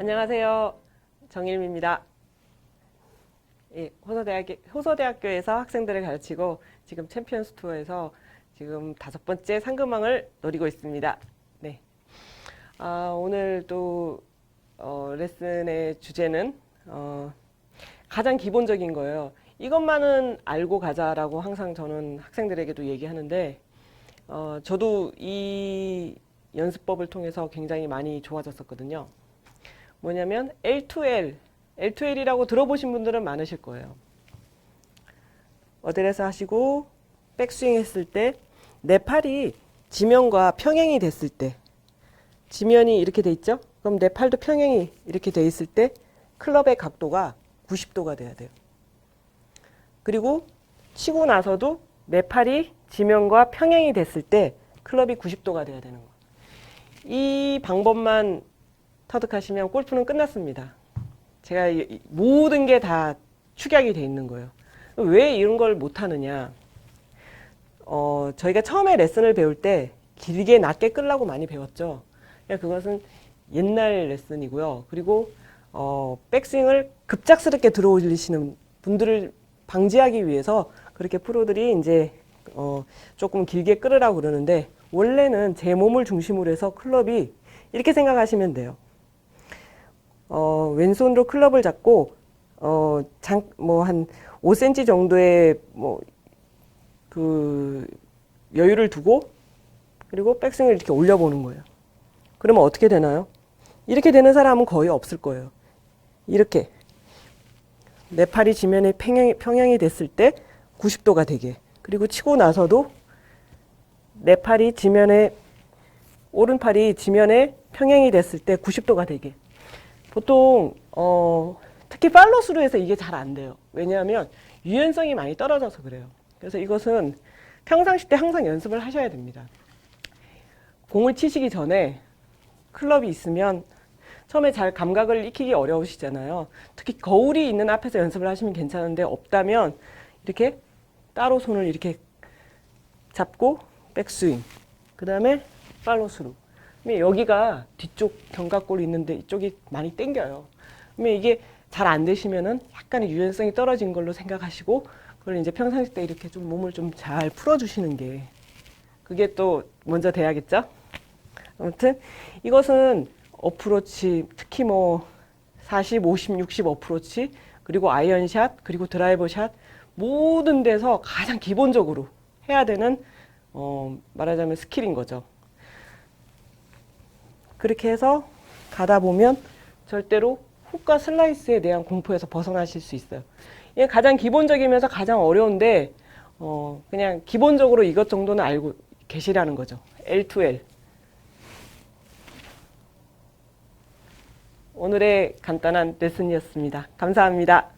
안녕하세요. 정일미입니다. 예, 호서대학, 호서대학 교에서 학생들을 가르치고 지금 챔피언스 투어에서 지금 다섯 번째 상금왕을 노리고 있습니다. 네. 아, 오늘 또 어, 레슨의 주제는 어, 가장 기본적인 거예요. 이것만은 알고 가자라고 항상 저는 학생들에게도 얘기하는데 어, 저도 이 연습법을 통해서 굉장히 많이 좋아졌었거든요. 뭐냐면 L2L, L2L이라고 들어보신 분들은 많으실 거예요. 어드레스 하시고 백스윙 했을 때 내 팔이 지면과 평행이 됐을 때 지면이 이렇게 돼 있죠? 그럼 내 팔도 평행이 이렇게 돼 있을 때 클럽의 각도가 90도가 돼야 돼요. 그리고 치고 나서도 내 팔이 지면과 평행이 됐을 때 클럽이 90도가 돼야 되는 거예요. 이 방법만 터득하시면 골프는 끝났습니다. 제가 모든 게 다 축약이 돼 있는 거예요. 왜 이런 걸 못하느냐? 어, 저희가 처음에 레슨을 배울 때 길게 낮게 끌라고 많이 배웠죠. 그러니까 그것은 옛날 레슨이고요. 그리고 어, 백스윙을 급작스럽게 들어올리시는 분들을 방지하기 위해서 그렇게 프로들이 이제 어, 조금 길게 끌으라고 그러는데 원래는 제 몸을 중심으로 해서 클럽이 이렇게 생각하시면 돼요. 어, 왼손으로 클럽을 잡고 어, 장, 뭐 한 5cm 정도의 뭐 그 여유를 두고 그리고 백스윙을 이렇게 올려보는 거예요. 그러면 어떻게 되나요? 이렇게 되는 사람은 거의 없을 거예요. 이렇게 내 팔이 지면에 평형이, 평형이 됐을 때 90도가 되게 그리고 치고 나서도 내 팔이 지면에 오른팔이 지면에 평행이 됐을 때 90도가 되게 보통 어, 특히 팔로스로 해서 이게 잘 안 돼요. 왜냐하면 유연성이 많이 떨어져서 그래요. 그래서 이것은 평상시 때 항상 연습을 하셔야 됩니다. 공을 치시기 전에 클럽이 있으면 처음에 잘 감각을 익히기 어려우시잖아요. 특히 거울이 있는 앞에서 연습을 하시면 괜찮은데 없다면 이렇게 따로 손을 이렇게 잡고 백스윙. 그 다음에 팔로스루. 여기가 뒤쪽 견갑골이 있는데 이쪽이 많이 땡겨요. 그러면 이게 잘 안 되시면은 약간의 유연성이 떨어진 걸로 생각하시고 그걸 이제 평상시 때 이렇게 좀 몸을 좀 잘 풀어주시는 게 그게 또 먼저 돼야겠죠? 아무튼 이것은 어프로치 특히 뭐 40, 50, 60 어프로치 그리고 아이언샷 그리고 드라이버샷 모든 데서 가장 기본적으로 해야 되는 어, 말하자면 스킬인 거죠. 그렇게 해서 가다 보면 절대로 훅과 슬라이스에 대한 공포에서 벗어나실 수 있어요. 이게 가장 기본적이면서 가장 어려운데 어, 그냥 기본적으로 이것 정도는 알고 계시라는 거죠. L2L. 오늘의 간단한 레슨이었습니다. 감사합니다.